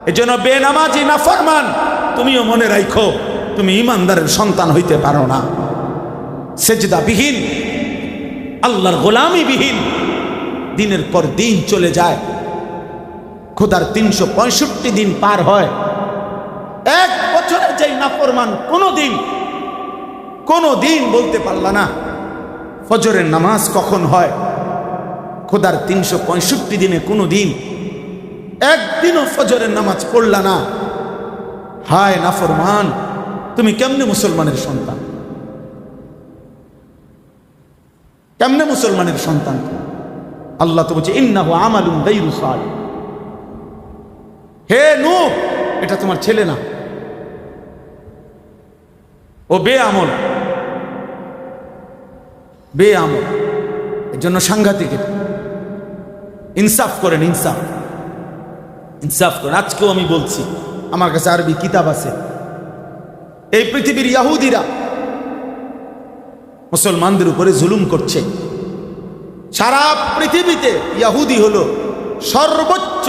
এজন্য বেনামাজি না ফরমান, তুমিও মনে রাখো তুমি ইমানদারের সন্তান হইতে পারো না। সেজদা বিহীন আল্লাহর গোলামি বিহীন দিনের পর দিন চলে যায়। খোদার তিনশো পঁয়ষট্টি দিন পার হয়। এক বছরে যেই নাফরমান কোনো দিন কোনো দিন বলতে পারলা না, ফজরের নামাজ কখন হয়? খোদার তিনশো পঁয়ষট্টি দিনে কোনো দিন একদিনও ফজরের নামাজ পড়লা না। হায় নাফরমান তুমি কেমনে মুসলমানের সন্তান? কেমনে মুসলমানের সন্তান? আল্লাহ তো বলছে, ইন্নাহু আমালুম হে নূহ এটা তোমার ছেলে না। ও বে আমল বে আমল এর জন্য সাংঘাতিক। ইনসাফ করেন, ইনসাফ। ইনসাফ করেন। আজকেও আমি বলছি, আমার কাছে আরবি কিতাব আছে। এই পৃথিবীর ইয়াহুদিরা মুসলমানদের উপরে জুলুম করছে। সারা পৃথিবীতে ইয়াহুদি হলো সর্বোচ্চ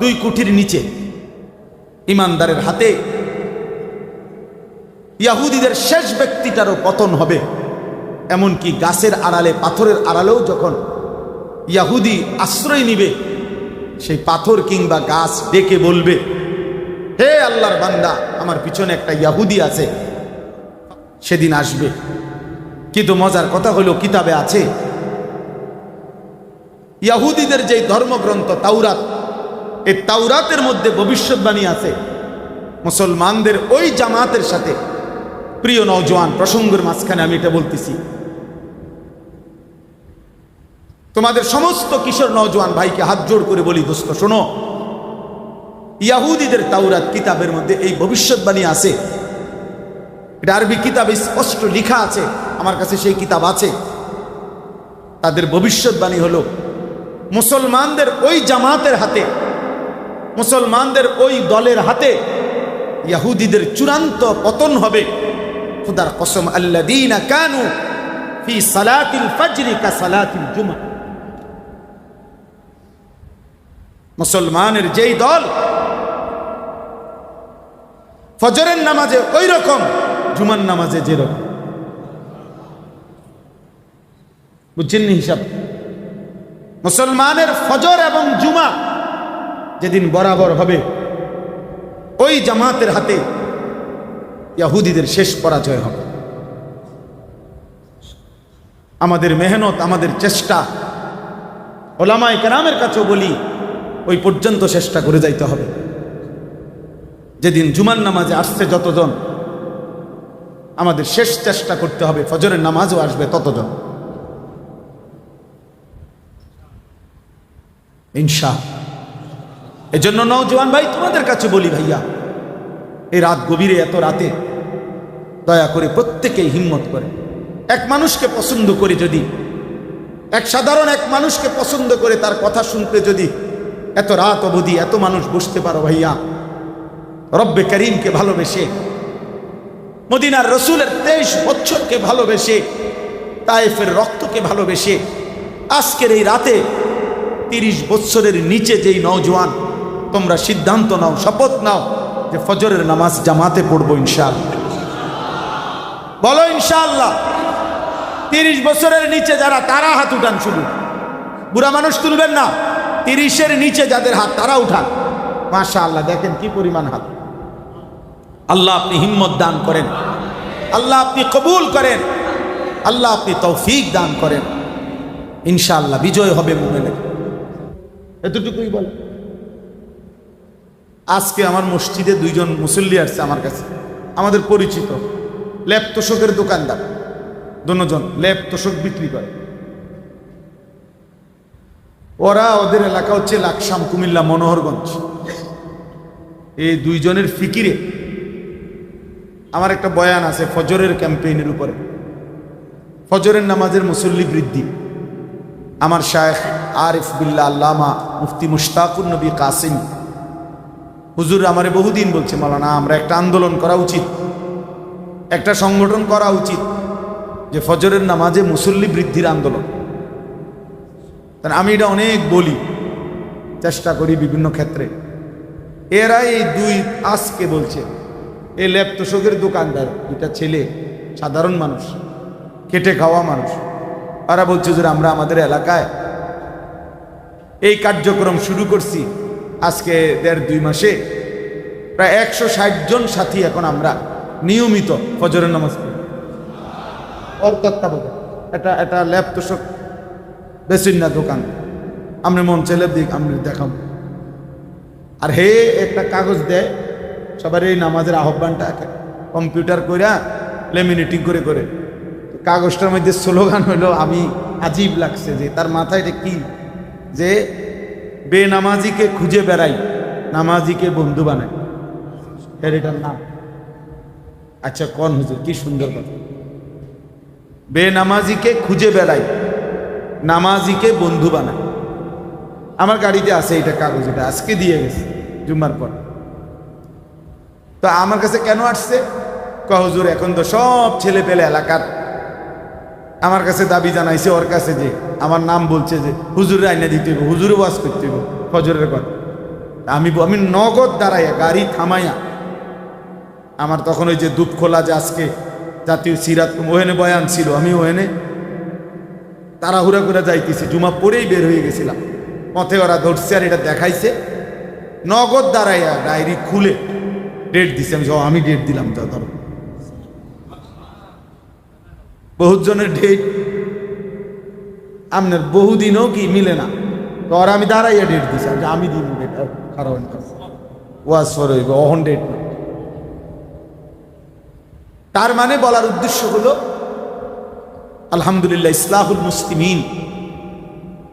দুই কুঠির নিচে। ইমানদারের হাতে ইয়াহুদিদের শেষ ব্যক্তিটারও পতন হবে। এমনকি গাছের আড়ালে, পাথরের আড়ালেও যখন ইয়াহুদি আশ্রয় নিবে সেই পাথর কিংবা গাছ ডেকে বলবে, হে আল্লাহর বান্দা, আমার পিছনে একটা ইয়াহুদি আছে, সেদিন আসবে। কিন্তু মজার কথা হলো, কিতাবে আছে, ইয়াহুদিদের যে ধর্মগ্রন্থ তাওরাত, এই তাওরাতের মধ্যে ভবিষ্যৎবাণী আছে, মুসলমানদের ওই জামাতের সাথে। প্রিয় নওজোয়ান, প্রসঙ্গের মাঝখানে আমি এটা বলতেছি। তোমাদের সমস্ত কিশোর নওজোয়ান ভাইকে হাত জোড় করে বলি, দোস্ত, শোনো। ইয়াহুদিদের তাওরাত কিতাবের মধ্যে এই ভবিষ্যৎবাণী আছে। এটা আরবি কিতাবে স্পষ্ট লেখা আছে, আমার কাছে সেই কিতাব আছে। তাদের ভবিষ্যৎবাণী হলো, মুসলমানদের ওই জামাতের হাতে, মুসলমানদের ওই দলের হাতে ইয়াহুদিদের চূড়ান্ত পতন হবে। খুদার কসম, আল্লাযীনা কানু ফি সালাতিল ফজরি কা সালাতিল জুমা। মুসলমানের যেই দল, ফজরের নামাজে ওই রকম জুমার নামাজে যেরকম। বুঝছেন হিসাব? মুসলমানের ফজর এবং জুমা যেদিন বরাবর হবে, ওই জামাতের হাতে ইয়াহুদিদের শেষ পরাজয় হবে। আমাদের মেহনত, আমাদের চেষ্টা, ওলামায় কেরামের কাছেও বলি ওই পর্যন্ত চেষ্টা করে যাইতে হবে। যেদিন জুমার নামাজে আসছে যতজন, আমাদের শেষ চেষ্টা করতে হবে, ফজরের নামাজও আসবে ততজন। ইনশা। এজন্য নওজোয়ান ভাই, তোমাদের কাছে বলি ভাইয়া, এই রাত গভীরে, এত রাতে দয়া করে প্রত্যেকেই হিম্মত করে। এক মানুষকে পছন্দ করে যদি, এক সাধারণ এক মানুষকে পছন্দ করে তার কথা শুনতে যদি এত রাত অবধি এত মানুষ বসতে পারো ভাইয়া। রব্বে করিমকে ভালোবেসে, মদিনার রসুলের তেইশ বছরকে ভালোবেসে, তায়েফের রক্তকে ভালোবেসে, আজকের এই রাতে তিরিশ বৎসরের নিচে যেই নওজোয়ান, তোমরা সিদ্ধান্ত নাও, শপথ নাও যে ফজরের নামাজ জামাতে পড়ব ইনশাল বলো ইনশাআল্লাহ, তিরিশ বছরের নিচে যারা তারা হাত উঠান শুধু। বুড়া মানুষ তুলবেন না। তিরিশের নিচে যাদের হাত তারা উঠান। মাশা আল্লাহ দেখেন কি পরিমাণ হাত। আল্লাহ আপনি হিম্মত দান করেন। আল্লাহ আপনি কবুল করেন। আল্লাহ আপনি তৌফিক দান করেন। ইনশাআল্লাহ, বিজয় হবে মোমেনের। এতটুকুই বলে। আজকে আমার মসজিদে দুইজন মুসল্লি আসছে আমার কাছে। আমাদের পরিচিত। ল্যাপ তোষকের দোকানদার। দুজন ল্যাপ তোষক বিক্রি করে। ওরা ওদের এলাকা হচ্ছে লাকসাম, কুমিল্লা, মনোহরগঞ্জ। এই দুইজনের ফিকিরে আমার একটা বয়ান আছে ফজরের ক্যাম্পেইনের উপরে। ফজরের নামাজের মুসল্লি বৃদ্ধি। আমার শায়েখ আরিফ বিল্লা আল্লামা মুফতি মুশতাকুর নবী কাসিম। হুজুর আমারে বহুদিন বলছে মালানা আমরা একটা আন্দোলন করা উচিত। একটা সংগঠন করা উচিত যে ফজরের নামাজে মুসল্লি বৃদ্ধির আন্দোলন। তাই আমি এটা অনেক বলি, চেষ্টা করি বিভিন্ন ক্ষেত্রে। এরা এই দুই আজকে বলছে এই ল্যাপটসকের দোকানদার দুটা ছেলে, সাধারণ মানুষ কেটে খাওয়া মানুষ। ওরা বলছে যে আমরা আমাদের এলাকায় এই কার্যক্রম শুরু করছি আজকে দেড় দুই মাসে। প্রায় একশো ষাট জন সাথী এখন আমরা নিয়মিত ফজরের নামাজ পড়ি। তত্ত্বাবধান এটা এটা ল্যাপটসক বেসিন না দোকান। আপনি মন চাইলে দিক আমি দেখাবো আর হে, একটা কাগজ দেয় সবার এই নামাজের আহ্বানটা কম্পিউটার কইরা লেমিনেটিং করে করে। কাগজটার মধ্যে স্লোগান হলো আমি আজীব লাগছে যে, তার মাথায় এটা কি? যে, বেনামাজিকে খুঁজে বেড়াই, নামাজিকে বন্ধু বানাই। এর এটার নাম। আচ্ছা কন হুজুর, কি সুন্দর কথা। বেনামাজিকে খুঁজে বেড়াই। নামাজিকে বন্ধু বানাই আমার গাড়িতে আছে এটা কাগজ, এটা আজকে দিয়ে গেছে, জুম্মার পর। তো আমার কাছে কেন আসছে? ক হুজুর, এখন তো সব ছেলে পেলে এলাকার। আমার কাছে দাবি জানাইছে ওর কাছে যে, আমার নাম বলছে যে, হুজুরে আইনা দিতে হইব, হুজুরে ওয়াজ করতে হইব, ফজরের কথা আমি আমি নগদ দাঁড়াইয়া, গাড়ি থামাইয়া, আমার তখন ওই যে দুধ খোলা যে আজকে জাতীয় সিরাত ওহেনে বয়ান ছিল, আমি ওহেনে তাড়াহুড়া করে যাইতেছি, জুমা পরেই বের হয়ে গেছিলাম। পথে ওরা ধরছে আর এটা দেখাইছে। নগদ দাঁড়াইয়া ডায়েরি খুলে ডেট দিছে। আমি আমি ডেট দিলাম তো, ধরো। বহুত জনের ডেট আপনার বহুদিনও কি মিলে না। তো আর আমি দাঁড়াইয়া ডেট দিছি। আমি দিন ডেট ওয়াজ ফর অহন ডেট তার মানে বলার উদ্দেশ্য হলো আলহামদুলিল্লাহ, ইসলাহুল মুসলিমিন।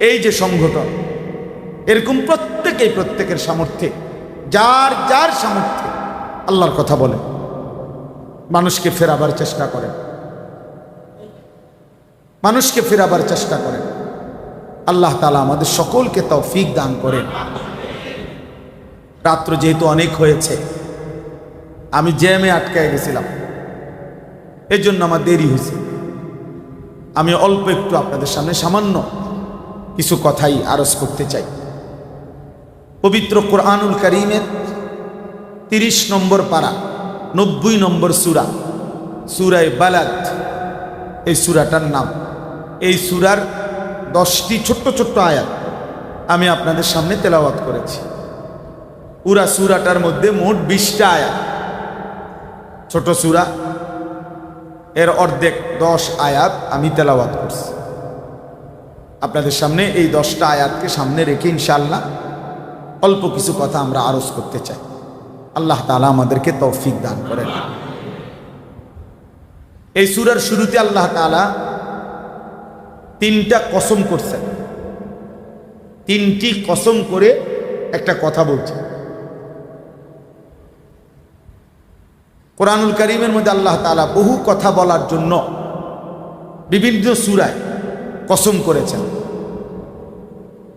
এই যে সংগঠন, এরকম প্রত্যেকেই প্রত্যেকের সামর্থ্যে, যার যার সামর্থ্যে আল্লাহর কথা বলে, মানুষকে ফেরাবার চেষ্টা করেন মানুষকে ফেরাবার চেষ্টা করেন আল্লাহ তালা আমাদের সকলকে তৌফিক দান করেন। রাত্র যেহেতু অনেক হয়েছে, আমি জ্যামে আটকায় গেছিলাম। এর জন্য আমার দেরি হয়েছে। আমি অল্প একটু আপনাদের সামনে সামান্য কিছু কথাই আরজ করতে চাই। পবিত্র কোরআনুল করিমের তিরিশ নম্বর পাড়া নব্বই নম্বর সুরা, সুরায় বালাদ, এই সুরাটার নাম। এই সুরার দশটি ছোট্ট ছোট্ট আয়াত আমি আপনাদের সামনে তেলাওয়াত করেছি। পুরা সুরাটার মধ্যে মোট বিশটা আয়াত। ছোট সুরা এর অর্ধেক দশ আয়াত আমি তেলাওয়াত করছি। আপনাদের সামনে এই দশটা আয়াতকে সামনে রেখে ইনশাল্লাহ অল্প কিছু কথা আমরা আরজ করতে চাই। আল্লাহ তালা আমাদেরকে তৌফিক দান করেন। এই সুরার শুরুতে আল্লাহ তালা তিনটা কসম করছেন। তিনটি কসম করে একটা কথা বলছে কোরআনুল করিমের মধ্যে আল্লাহ তালা বহু কথা বলার জন্য বিভিন্ন সুরায় কসম করেছেন।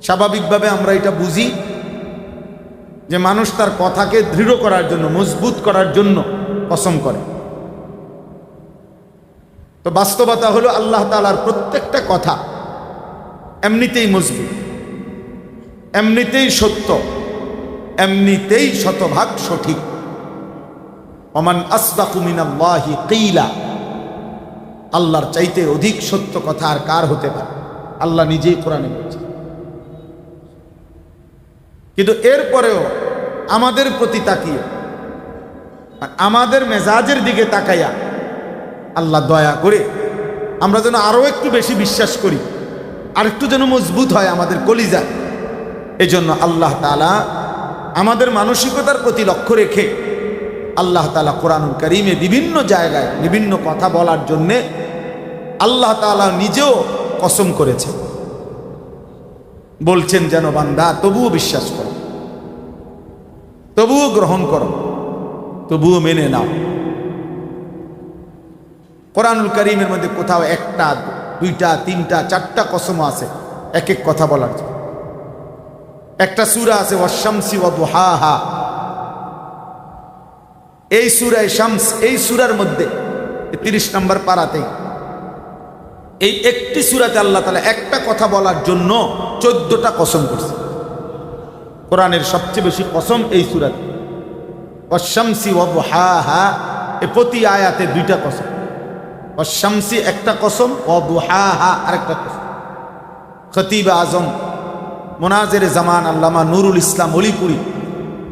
স্বাভাবিকভাবে আমরা এটা বুঝি যে মানুষ তার কথাকে দৃঢ় করার জন্য, মজবুত করার জন্য কসম করে। তো বাস্তবতা হলো আল্লাহ তালার প্রত্যেকটা কথা এমনিতেই মজবুত, এমনিতেই সত্য, এমনিতেই শতভাগ সঠিক। অমান আসদাকুমিনাল্লাহি আল্লাহর চাইতে অধিক সত্য কথা আর কার হতে পারে? আল্লাহ নিজেই কোরআনে বলছে। কিন্তু এরপরেও আমাদের প্রতি তাকিয়ে আমাদের মেজাজের দিকে তাকাইয়া আল্লাহ দয়া করে আমরা যেন আরও একটু বেশি বিশ্বাস করি, আর একটু যেন মজবুত হয় আমাদের কলিজা। এই জন্য আল্লাহ তালা আমাদের মানসিকতার প্রতি লক্ষ্য রেখে আল্লাহ তালা কোরআনুল করিমে বিভিন্ন জায়গায় বিভিন্ন কথা বলার জন্যে আল্লাহ তালা নিজেও কসম করেছে বলছেন যেন বান্দা, তবুও বিশ্বাস করো। তবুও গ্রহণ করো। তবুও মেনে নাও। কোরআনুল করিমের মধ্যে কোথাও একটা, দুইটা, তিনটা, চারটা কসম আছে এক এক কথা বলার জন্য। একটা সুরা আছে ওয়াশামসি ওয়া হা এই সুরায় শামস, এই সুরার মধ্যে তিরিশ নম্বর পাড়াতেই, এই একটি সুরাতে আল্লাহ তালা একটা কথা বলার জন্য চোদ্দটা কসম করছে। কোরআনের সবচেয়ে বেশি কসম এই সুরাতে। অশামসি অব হা হা এ প্রতি আয়াতে দুইটা কসম। অশামসি একটা কসম অব হা হা আরেকটা কসম। খতিব আজম, মোনাজের জামান আল্লামা নুরুল ইসলাম অলিপুরি,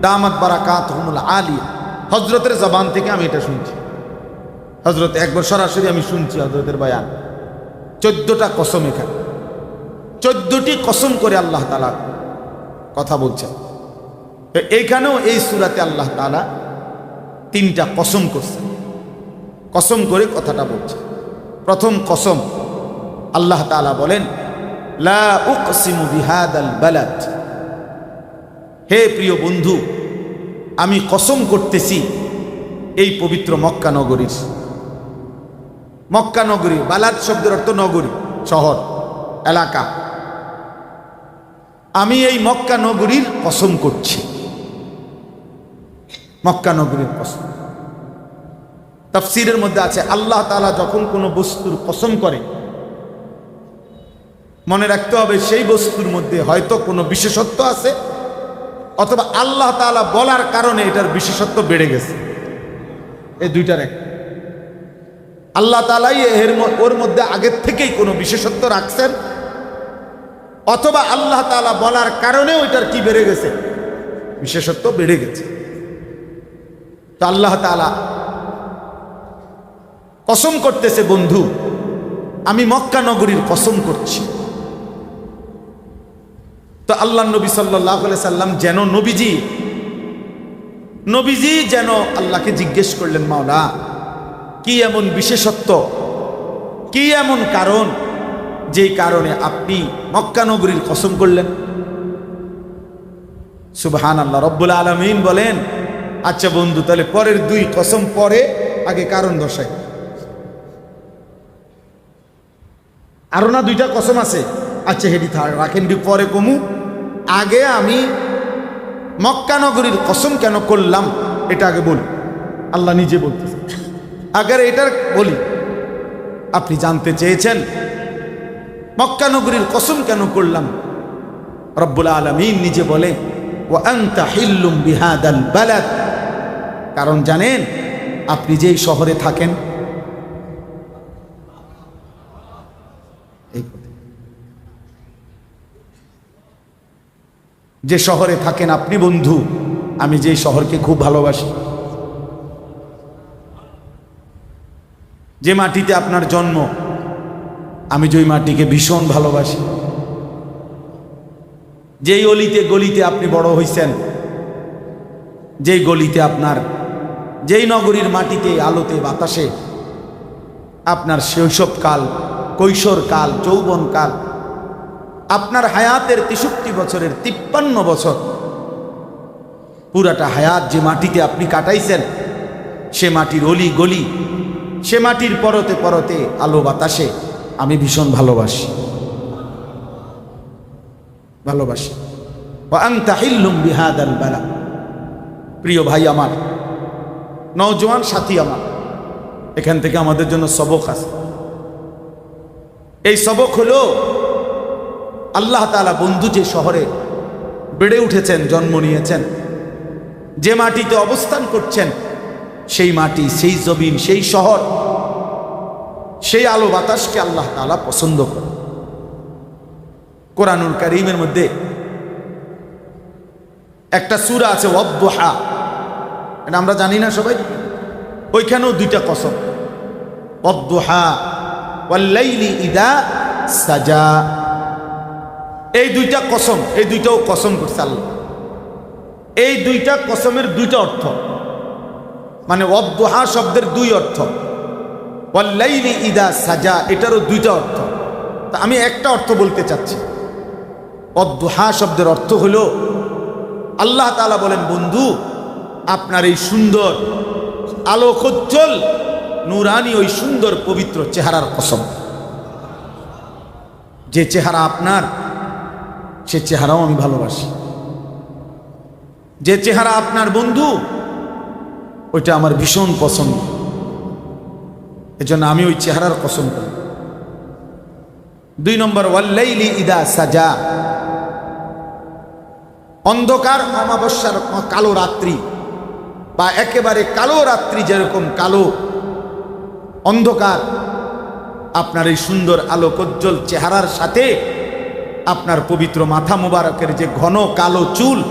দামাত বারাকাত হুমুল আলী হজরতের জবান থেকে আমি এটা শুনছি। হজরত, একবার সরাসরি আমি শুনছি হজরতের বয়ান। চোদ্দটা কসম এখানে। চোদ্দটি কসম করে আল্লাহ তালা কথা বলছেন। এইখানেও এই সুরাতে আল্লাহ তালা তিনটা কসম করছে কসম করে কথাটা বলছে প্রথম কসম, আল্লাহ তালা বলেন, লা হে প্রিয় বন্ধু আমি কসম করতেছি এই পবিত্র মক্কা নগরীর। মক্কা নগরী, বালাদ শব্দের অর্থ নগরী, শহর, এলাকা। আমি এই মক্কা নগরীর কসম করছি। মক্কা নগরীর কসম। তফসিরের মধ্যে আছে, আল্লাহ তালা যখন কোনো বস্তুর কসম করে, মনে রাখতে হবে সেই বস্তুর মধ্যে হয়তো কোনো বিশেষত্ব আছে অথবা আল্লাহ তালা বলার কারণে এটার বিশেষত্ব বেড়ে গেছে। এই দুইটার এক। আল্লাহ তালাই এর ওর মধ্যে আগের থেকেই কোনো বিশেষত্ব রাখছেন, অথবা আল্লাহ তালা বলার কারণে ওইটার কি বেড়ে গেছে? বিশেষত্ব বেড়ে গেছে। তো আল্লাহ তালা কসম করতেছে, বন্ধু, আমি মক্কা নগরীর কসম করছি। তো আল্লাহ নবী সাল্লাহ সাল্লাম যেন নবীজি নবীজি যেন আল্লাহকে জিজ্ঞেস করলেন, মাওলা, কি এমন বিশেষত্ব, কি এমন কারণ যেই কারণে আপনি মক্কানগরীর কসম করলেন? সুবহান আল্লাহ রব্বুল আলমিন বলেন আচ্ছা বন্ধু, তাহলে পরের দুই কসম পরে আগে কারণ দর্শায় আরও না দুইটা কসম আছে? আচ্ছা হেডি রাখেন পরে কমু। আগে আমি মক্কা নগরীর কসম কেন করলাম? এটা আগে বলি। আল্লাহ নিজে বলতেছে। আগে এটার বলি। আপনি জানতে চেয়েছেন? মক্কা নগরীর কসম কেন করলাম? রব্বুল আলমিন নিজে বলে কারণ জানেন, আপনি যেই শহরে থাকেন। যে শহরে থাকেন আপনি বন্ধু, আমি যেই শহরকে খুব ভালোবাসি। যে মাটিতে আপনার জন্ম, আমি যে মাটিকে ভীষণ ভালোবাসি। যেই অলিতে গলিতে আপনি বড় হইছেন, যেই গলিতে আপনার, যেই নগরীর মাটিতে আলোতে বাতাসে, আপনার শৈশবকাল, কৈশোরকাল, যৌবনকাল আপনার হায়াতের তেষট্টি বছরের তিপ্পান্ন বছর। পুরাটা হায়াত যে মাটিতে আপনি কাটাইছেন, সে মাটির অলি গলি, সে মাটির পরতে পরতে আলো বাতাসে আমি ভীষণ ভালোবাসি। ভালোবাসি। আংতা হিল্লুম বিহাদাল বেলা। প্রিয় ভাই আমার, নওজোয়ান সাথী আমার, এখান থেকে আমাদের জন্য সবক আছে। এই সবক হলো আল্লাহ তালা বন্ধু যে শহরে বেড়ে উঠেছেন, জন্ম নিয়েছেন, যে মাটিতে অবস্থান করছেন, সেই মাটি, সেই জমিন, সেই শহর, সেই আলো বাতাসকে আল্লাহ তালা পছন্দ করে কোরআনুল করিমের মধ্যে একটা সুরা আছে, ওয়াদ্দুহা। এটা আমরা জানি না সবাই? ওইখানেও দুইটা কসম। ওয়াদ্দুহা, ওয়াল্লাইলি ইদা সাজা। এই দুইটা কসম, এই দুইটাও কসম করছে আল্লাহ। এই দুইটা কসমের দুইটা অর্থ। মানে অব্দোহা শব্দের দুই অর্থ। ওয়াল্লাইলি ইদা সাজা, এটারও দুইটা অর্থ। তা আমি একটা অর্থ বলতে চাচ্ছি। অদ্দোহা শব্দের অর্থ হলো, আল্লাহ তালা বলেন, বন্ধু, আপনার এই সুন্দর আলোকোজ্জ্বল, নুরানি ওই সুন্দর পবিত্র চেহারার কসম। যে চেহারা আপনার সে চেহারাও আমি ভালোবাসি। যে চেহারা আপনার বন্ধু, ওইটা আমার ভীষণ পছন্দ। এজন্য আমি ওই চেহারার পছন্দ করি। দুই নম্বর, ওয়াল্লাইলি ইদা সাজা। অন্ধকার অমাবস্যার কালো রাত্রি বা একেবারে কালো রাত্রি যেরকম কালো, অন্ধকার, আপনার এই সুন্দর আলোকোজ্জ্বল চেহারার সাথে আপনার পবিত্র মাথা মোবারকের যে ঘন কালো চুল,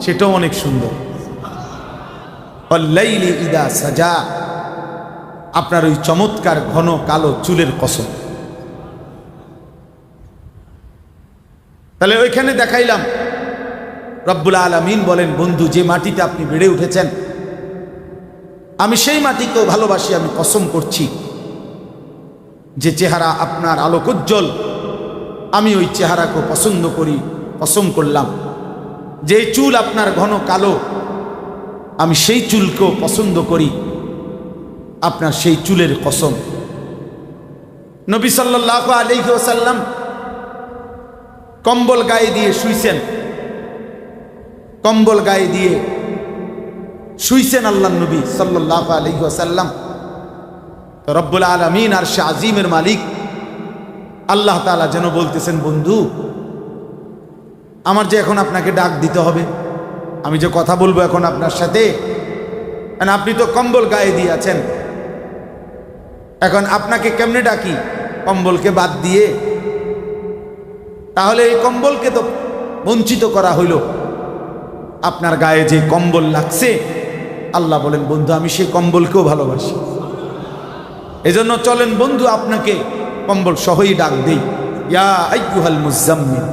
সেটাও অনেক সুন্দর। ইদা সাজা, আপনার ওই চমৎকার ঘন কালো চুলের কসম। তাহলে ওইখানে দেখাইলাম। রব্বুল আলমিন বলেন, বন্ধু, যে মাটিতে আপনি বেড়ে উঠেছেন, আমি সেই মাটিকেও ভালোবাসি, আমি কসম করছি। যে চেহারা আপনার আলোকোজ্জ্বল আমি ওই চেহারাকে পছন্দ করি, পছন্দ করলাম। যে চুল আপনার ঘন কালো, আমি সেই চুলকেও পছন্দ করি। আপনার সেই চুলের কসম। নবী সাল্লাহ আলহি ওসাল্লাম কম্বল গায়ে দিয়ে শুইছেন। কম্বল গায়ে দিয়ে শুইছেন আল্লাহ নবী সাল্লাহ আলহি ওসাল্লাম তো রব্বুল আলমিন আর সে আজিমের মালিক আল্লাহ তালা যেন বলতেছেন, বন্ধু, আমার যে এখন আপনাকে ডাক দিতে হবে, আমি যে কথা বলব এখন আপনার সাথে And আপনি তো কম্বল গায়ে দিয়ে আছেন, এখন আপনাকে কেমনে ডাকি? কম্বলকে বাদ দিয়ে? তাহলে এই কম্বলকে তো বঞ্চিত করা হইল। আপনার গায়ে যে কম্বল লাগছে, আল্লাহ বলেন, বন্ধু, আমি সেই কম্বলকেও ভালোবাসি। এজন্য চলেন, বন্ধু, আপনাকে কম্বল সহই ডাক দেই। ইয়া আইয়ুহাল মুজাম্মিল,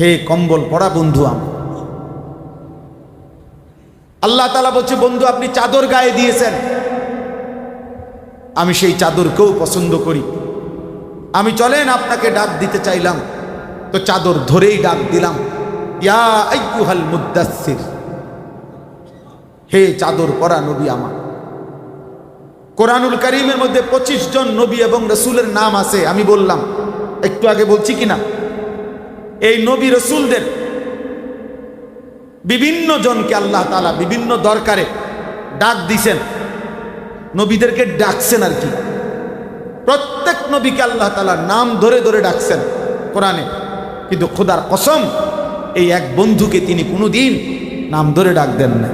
হে কম্বল পড়া বন্ধু আমার। আল্লাহ তালা বলছে, বন্ধু, আপনি চাদর গায়ে দিয়েছেন। আমি সেই চাদরকেও পছন্দ করি। আমি চলেন, আপনাকে ডাক দিতে চাইলাম। তো চাদর ধরেই ডাক দিলাম। ইয়া আইয়ুহাল মুদাসসির, হে চাদর পরা নবী আমার। কোরআনুল করিমের মধ্যে পঁচিশ জন নবী এবং রসুলের নাম আছে, আমি বললাম। একটু আগে বলছি কিনা? এই নবী রসুলদের বিভিন্ন জনকে আল্লাহ তালা বিভিন্ন দরকারে ডাক দিছেন। নবীদেরকে ডাকছেন আর কি। প্রত্যেক নবীকে আল্লাহ তালা নাম ধরে ধরে ডাকছেন কোরআনে। কিন্তু খোদার কসম, এই এক বন্ধুকে তিনি কোনোদিন নাম ধরে ডাক দেন না